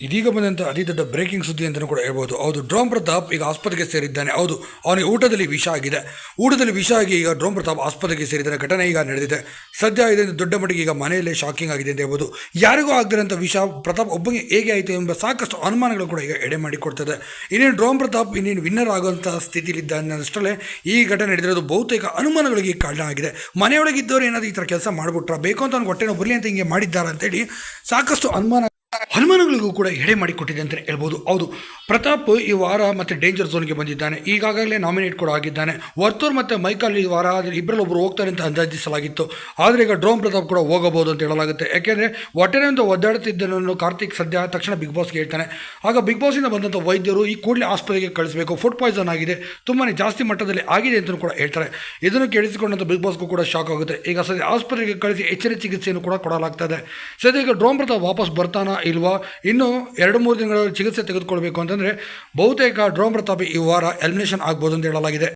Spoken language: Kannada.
ಇದೀಗ ಬಂದಂಥ ಅತಿ ದೊಡ್ಡ ಬ್ರೇಕಿಂಗ್ ಸುದ್ದಿ ಅಂತಲೂ ಕೂಡ ಹೇಳ್ಬೋದು. ಹೌದು ಡ್ರೋಮ್ ಪ್ರತಾಪ್ ಈಗ ಆಸ್ಪತ್ರೆಗೆ ಸೇರಿದ್ದಾನೆ. ಹೌದು ಅವನಿಗೆ ಊಟದಲ್ಲಿ ವಿಷ ಆಗಿದೆ. ಊಟದಲ್ಲಿ ವಿಷ ಆಗಿ ಈಗ ಡ್ರೋಮ್ ಪ್ರತಾಪ್ ಆಸ್ಪತ್ರೆಗೆ ಸೇರಿದ್ದಾನೆ. ಘಟನೆ ಈಗ ನಡೆದಿದೆ. ಸದ್ಯ ಇದರಿಂದ ದೊಡ್ಡ ಮಟ್ಟಿಗೆ ಈಗ ಮನೆಯಲ್ಲೇ ಶಾಕಿಂಗ್ ಆಗಿದೆ ಅಂತ ಹೇಳ್ಬೋದು. ಯಾರಿಗೂ ಆಗದಿರೋಂಥ ವಿಷ ಪ್ರತಾಪ್ ಒಬ್ಬನಿಗೆ ಹೇಗೆ ಆಯಿತು ಎಂಬ ಸಾಕಷ್ಟು ಅನುಮಾನಗಳು ಕೂಡ ಈಗ ಎಡೆ ಮಾಡಿಕೊಡ್ತದೆ ಇನ್ನೇನು ಡ್ರೋಮ್ ಪ್ರತಾಪ್ ಇನ್ನೇನು ವಿನ್ನರ್ ಆಗುವಂಥ ಸ್ಥಿತಿಲಿದ್ದಾನೆ ಅಷ್ಟರಲ್ಲೇ ಈ ಘಟನೆ ನಡೆದಿರೋದು ಬಹುತೇಕ ಅನುಮಾನಗಳಿಗೆ ಕಾರಣ ಆಗಿದೆ. ಮನೆಯೊಳಗಿದ್ದವರು ಏನಾದರೂ ಈ ಥರ ಕೆಲಸ ಮಾಡಿಬಿಟ್ರ? ಬೇಕು ಅಂತ ಅವ್ನು ಹೊಟ್ಟೆನೋ ಬರಲಿ ಅಂತ ಹಿಂಗೆ ಮಾಡಿದ್ದಾರೆ ಅಂತೇಳಿ ಸಾಕಷ್ಟು ಅನುಮಾನ ಅನುಮಾನಗಳಿಗೂ ಕೂಡ ಎಡೆ ಮಾಡಿಕೊಟ್ಟಿದೆ ಅಂತಲೇ ಹೇಳ್ಬೋದು. ಹೌದು. ಪ್ರತಾಪ್ ಈ ವಾರ ಮತ್ತು ಡೇಂಜರ್ ಝೋನ್ಗೆ ಬಂದಿದ್ದಾನೆ. ಈಗಾಗಲೇ ನಾಮಿನೇಟ್ ಕೂಡ ಆಗಿದ್ದಾನೆ. ವರ್ತೂರ್ ಮತ್ತು ಮೈಕಲ್ ಈ ವಾರ ಆದರೆ ಇಬ್ಬರಲ್ಲಿ ಒಬ್ಬರು ಹೋಗ್ತಾರೆ ಅಂತ ಅಂದಾಜಿಸಲಾಗಿತ್ತು. ಆದರೆ ಈಗ ಡ್ರೋಮ್ ಪ್ರತಾಪ್ ಕೂಡ ಹೋಗಬಹುದು ಅಂತ ಹೇಳಲಾಗುತ್ತೆ. ಯಾಕೆಂದರೆ ಹೊಟ್ಟೆನೆ ಅಂತ ಒದ್ದಾಡುತ್ತಿದ್ದನನ್ನು ಕಾರ್ತಿಕ್ ಸದ್ಯ ತಕ್ಷಣ ಬಿಗ್ ಬಾಸ್ಗೆ ಹೇಳ್ತಾನೆ. ಆಗ ಬಿಗ್ ಬಾಸಿಂದ ಬಂದಂಥ ವೈದ್ಯರು ಈ ಕೂಡಲೇ ಆಸ್ಪತ್ರೆಗೆ ಕಳಿಸಬೇಕು. ಫುಡ್ ಪಾಯ್ಸನ್ ಆಗಿದೆ. ತುಂಬಾ ಜಾಸ್ತಿ ಮಟ್ಟದಲ್ಲಿ ಆಗಿದೆ ಅಂತಲೂ ಕೂಡ ಹೇಳ್ತಾರೆ. ಇದನ್ನು ಕೇಳಿಸಿಕೊಂಡಂಥ ಬಿಗ್ ಬಾಸ್ಗೂ ಕೂಡ ಶಾಕ್ ಆಗುತ್ತೆ. ಈಗ ಸದ್ಯ ಆಸ್ಪತ್ರೆಗೆ ಕಳಿಸಿ ಎಚ್ಚರಿಕೆ ಚಿಕಿತ್ಸೆಯನ್ನು ಕೂಡ ಕೊಡಲಾಗ್ತದೆ ಸದ್ಯ ಈಗ ಡ್ರೋಮ್ ಪ್ರತಾಪ್ ವಾಪಸ್ ಬರ್ತಾನಾ ಇಲ್ವಾ, ಇನ್ನು ಎರಡು ಮೂರು ದಿನಗಳಲ್ಲಿ ಚಿಕಿತ್ಸೆ ತೆಗೆದುಕೊಳ್ಬೇಕು ಅಂತಂದರೆ ಬಹುತೇಕ ಡ್ರೋಮ್ ಪ್ರತಾಪಿ ಈ ವಾರ ಎಲಿಮಿನೇಷನ್ ಆಗ್ಬೋದು ಅಂತ ಹೇಳಲಾಗಿದೆ.